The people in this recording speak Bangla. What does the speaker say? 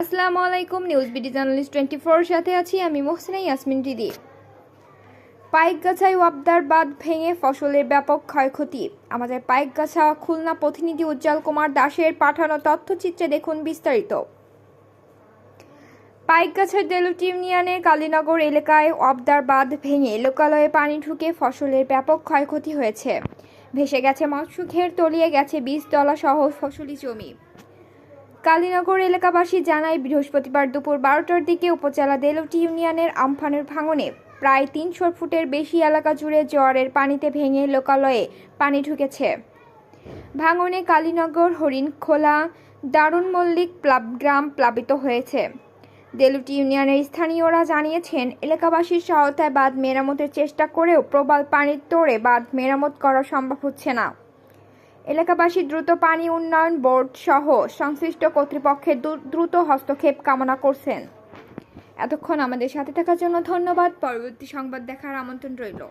আসসালামু আলাইকুম news BD journalist twenty four সাথে আছি আমি মোহসিনা ইয়াসমিন দিদি। পাইকগাছায় ওয়াবদার বাঁধ ভেঙে ফসলের ব্যাপক ক্ষয়ক্ষতি। আমাদের পাইকগাছা খুলনা প্রতিনিধি উজ্জ্বল কুমার দাসের পাঠানো তথ্যচিত্রে দেখুন বিস্তারিত। পাইকগাছার দেলুট ইউনিয়নের কালীনগর এলাকায় অবদার বাঁধ ভেঙে লোকালয়ে পানি ঢুকে ফসলের ব্যাপক ক্ষয়ক্ষতি হয়েছে। ভেসে গেছে মৎস্য ঘের তলিয়ে গেছে বীজতলা সহ ফসলি জমি। কালীনগর এলাকাবাসী জানায়, বৃহস্পতিবার দুপুর বারোটার দিকে উপজেলা দেলটি ইউনিয়নের আমফানের ভাঙনে প্রায় তিনশো ফুটের বেশি এলাকা জুড়ে জোয়ারের পানিতে ভেঙে লোকালয়ে পানি ঢুকেছে। ভাঙনে কালীনগর, হরিণখোলা দারুণ মল্লিক প্লাব গ্রাম প্লাবিত হয়েছে। দেলুটি ইউনিয়নের স্থানীয়রা জানিয়েছেন, এলাকাবাসীর সহায়তায় বাঁধ মেরামতের চেষ্টা করেও প্রবাল পানির তোড়ে বাঁধ মেরামত করা সম্ভব হচ্ছে না। এলাকাবাসী দ্রুত পানি উন্নয়ন বোর্ড সহ সংশ্লিষ্ট কর্তৃপক্ষের দ্রু- দ্রুত হস্তক্ষেপ কামনা করছেন। এতক্ষণ আমাদের সাথে থাকার জন্য ধন্যবাদ। পরবর্তী সংবাদ দেখার আমন্ত্রণ রইল।